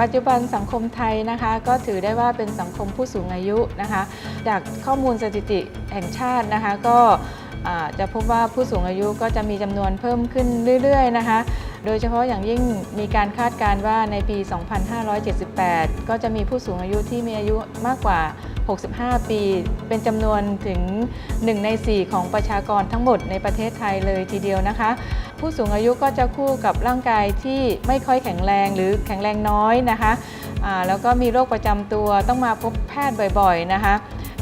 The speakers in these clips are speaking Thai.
ปัจจุบันสังคมไทยนะคะก็ถือได้ว่าเป็นสังคมผู้สูงอายุนะคะจากข้อมูลสถิติแห่งชาตินะคะก็จะพบว่าผู้สูงอายุก็จะมีจำนวนเพิ่มขึ้นเรื่อยๆนะคะโดยเฉพาะอย่างยิ่งมีการคาดการณ์ว่าในปี 2578 ก็จะมีผู้สูงอายุที่มีอายุมากกว่า 65 ปี เป็นจำนวนถึง 1 ใน 4 ของประชากรทั้งหมดในประเทศไทยเลยทีเดียวนะคะ ผู้สูงอายุก็จะคู่กับร่างกายที่ไม่ค่อยแข็งแรงหรือแข็งแรงน้อยนะคะแล้วก็มีโรคประจำตัวต้องมาพบแพทย์บ่อยๆนะคะ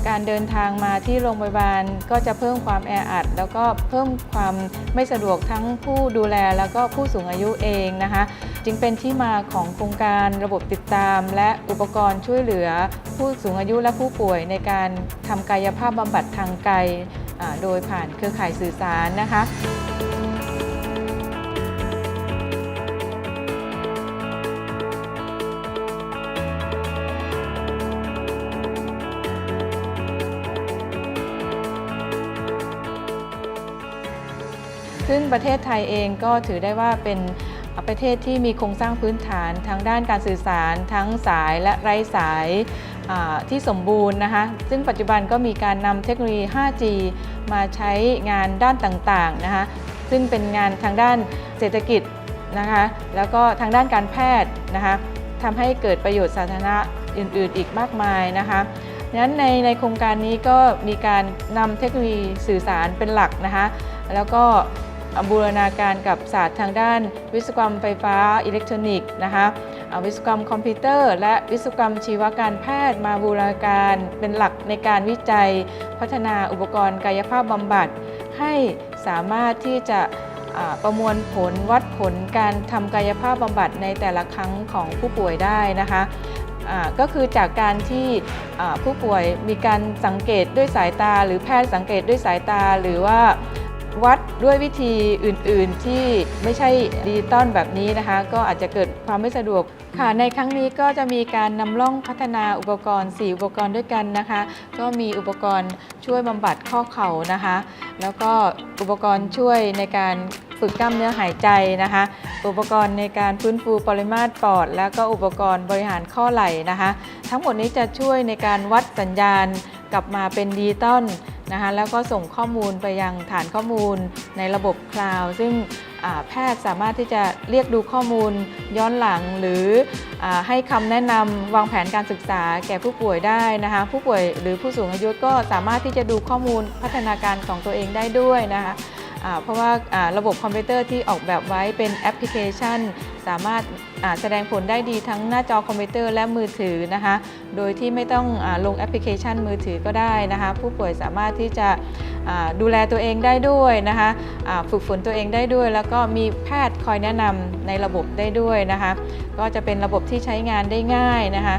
การเดินทางมาที่โรงพยาบาลก็จะเพิ่มความแออัด แล้วก็เพิ่มความไม่สะดวกทั้งผู้ดูแลแล้วก็ผู้สูงอายุเองนะคะ จึงเป็นที่มาของโครงการระบบติดตาม และอุปกรณ์ช่วยเหลือ ผู้สูงอายุและผู้ป่วยในการทำกายภาพบำบัดทางไกลโดยผ่านเครือข่ายสื่อสารนะคะ ซึ่งประเทศไทยเองก็ถือได้ว่าเป็นประเทศที่มีโครงสร้างพื้นฐานทางด้านการสื่อสาร ทั้งสายและไร้สายที่สมบูรณ์นะคะซึ่งปัจจุบันก็มีการนำเทคโนโลยี 5G มาใช้งานด้านต่างๆนะคะซึ่งเป็นงานทางด้านเศรษฐกิจนะคะแล้วก็ทางด้านการแพทย์นะคะทำให้เกิดประโยชน์สาธารณะอื่นๆ อีกมากมายนะคะดังนั้นในในโครงการนี้ก็มีการนำเทคโนโลยีสื่อสารเป็นหลักนะคะแล้วก็ บูรณาการกับศาสตร์ทางด้าน วิศวกรรมไฟฟ้าอิเล็กทรอนิกส์นะคะวิศวกรรมคอมพิวเตอร์ และวิศวกรรมชีวการแพทย์มาบูรณาการเป็นหลักในการวิจัย พัฒนาอุปกรณ์กายภาพบำบัด ให้สามารถที่จะประมวลผลวัดผลการทำกายภาพบำบัดในแต่ละครั้งของผู้ป่วยได้นะคะก็คือจากการที่ผู้ป่วยมีการสังเกตด้วยสายตา หรือแพทย์สังเกตด้วยสายตาหรือว่า วัดด้วยวิธีอื่นๆที่ไม่ใช่ดิจิตอลแบบนี้นะคะ ก็อาจจะเกิดความไม่สะดวกค่ะ ในครั้งนี้ก็จะมีการนำร่องพัฒนาอุปกรณ์ 4 อุปกรณ์ด้วยกันนะคะ ก็มีอุปกรณ์ช่วยบำบัดข้อเข่านะคะ แล้วก็อุปกรณ์ช่วยในการฝึกกล้ามเนื้อหายใจนะคะ อุปกรณ์ในการฟื้นฟูปริมาตรปอด แล้วก็อุปกรณ์บริหารข้อไหล่นะคะ ทั้งหมดนี้จะช่วยในการวัดสัญญาณกลับมาเป็นดิจิตอล นะคะแล้วก็ส่งข้อมูลไปยังฐานข้อมูลในระบบคลาวด์ซึ่งแพทย์สามารถที่จะเรียกดูข้อมูลย้อนหลัง หรืออให้คำแนะนำวางแผนการศึกษาแก่ผู้ป่วยได้นะคะผู้ป่วยหรือผู้สูงอายุก็สามารถที่จะดูข้อมูลพัฒนาการของตัวเองได้ด้วยนะคะ เพราะว่าระบบคอมพิวเตอร์ที่ออกแบบไว้เป็นแอปพลิเคชัน สามารถแสดงผลได้ดีทั้งหน้าจอคอมพิวเตอร์และมือถือนะคะ โดยที่ไม่ต้องลงแอปพลิเคชันมือถือก็ได้นะคะ ผู้ป่วยสามารถที่จะดูแลตัวเองได้ด้วยนะคะฝึกฝนตัวเองได้ด้วย แล้วก็มีแพทย์คอยแนะนำในระบบได้ด้วยนะคะ ก็จะเป็นระบบที่ใช้งานได้ง่ายนะคะ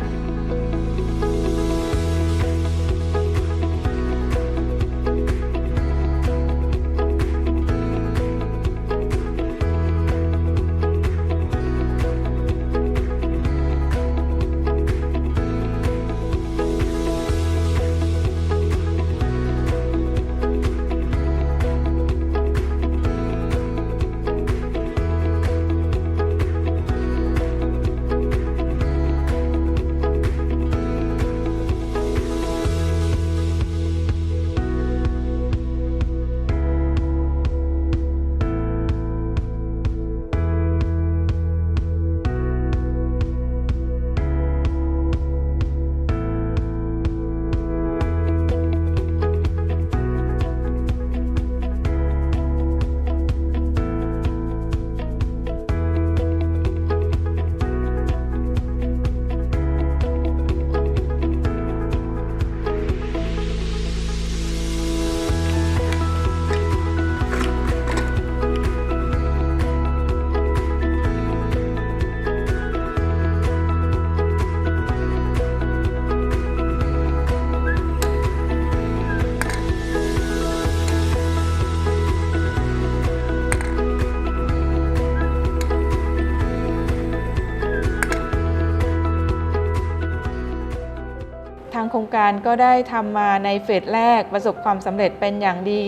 ทางโครงการก็ได้ทำมาในเฟสแรกประสบความสำเร็จเป็นอย่างดี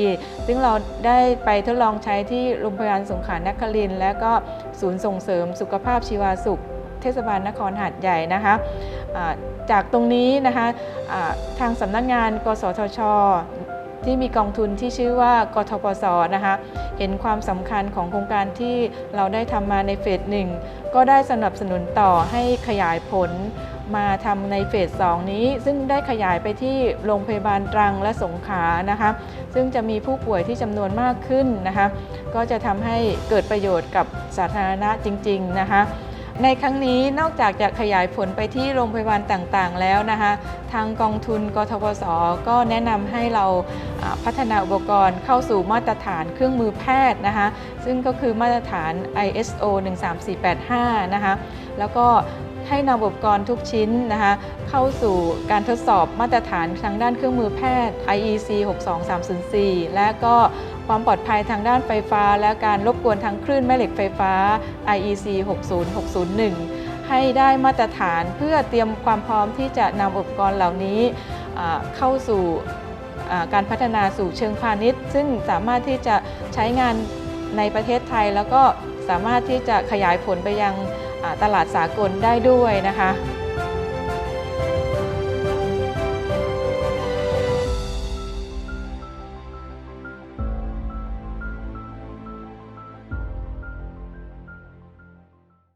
ซึ่งเราได้ไปทดลองใช้ที่โรงพยาบาลสงขลานครินและก็ศูนย์ส่งเสริมสุขภาพชีวาสุข เทศบาลนครหาดใหญ่นะคะจากตรงนี้นะคะทางสำนักงาน กสทช ที่มีกองทุนที่ชื่อว่ากทปสนะคะเห็นความสำคัญของโครงการที่เราได้ทำมาในเฟสหนึ่งก็ได้สนับสนุนต่อให้ขยายผล มาทำในเฟส 2 นี้ ซึ่งได้ขยายไปที่โรงพยาบาลตรังและสงขลานะคะซึ่งจะมีผู้ป่วยที่จำนวนมากขึ้นนะคะก็จะทำให้เกิดประโยชน์กับสาธารณะจริง ๆ นะคะในครั้งนี้นอกจากจะขยายผลไปที่โรงพยาบาลต่างๆ แล้วนะคะทางกองทุนกทปสก็แนะนำให้เราอ่าพัฒนาอุปกรณ์เข้าสู่มาตรฐานเครื่องมือแพทย์นะคะซึ่งก็คือมาตรฐาน ISO 13485นะคะแล้วก็ ให้นำอุปกรณ์ทุกชิ้นนะคะเข้าสู่การทดสอบมาตรฐานทางด้านเครื่องมือแพทย์ IEC 62304 และก็ความปลอดภัยทางด้านไฟฟ้า และการรบกวนทางคลื่นแม่เหล็กไฟฟ้า IEC 60601 ให้ได้มาตรฐานเพื่อเตรียมความพร้อมที่จะนำอุปกรณ์เหล่านี้เข้าสู่การพัฒนาสู่เชิงพาณิชย์ ซึ่งสามารถที่จะใช้งานในประเทศไทย แล้วก็สามารถที่จะขยายผลไปยัง ตลาดสากลได้ด้วยนะคะ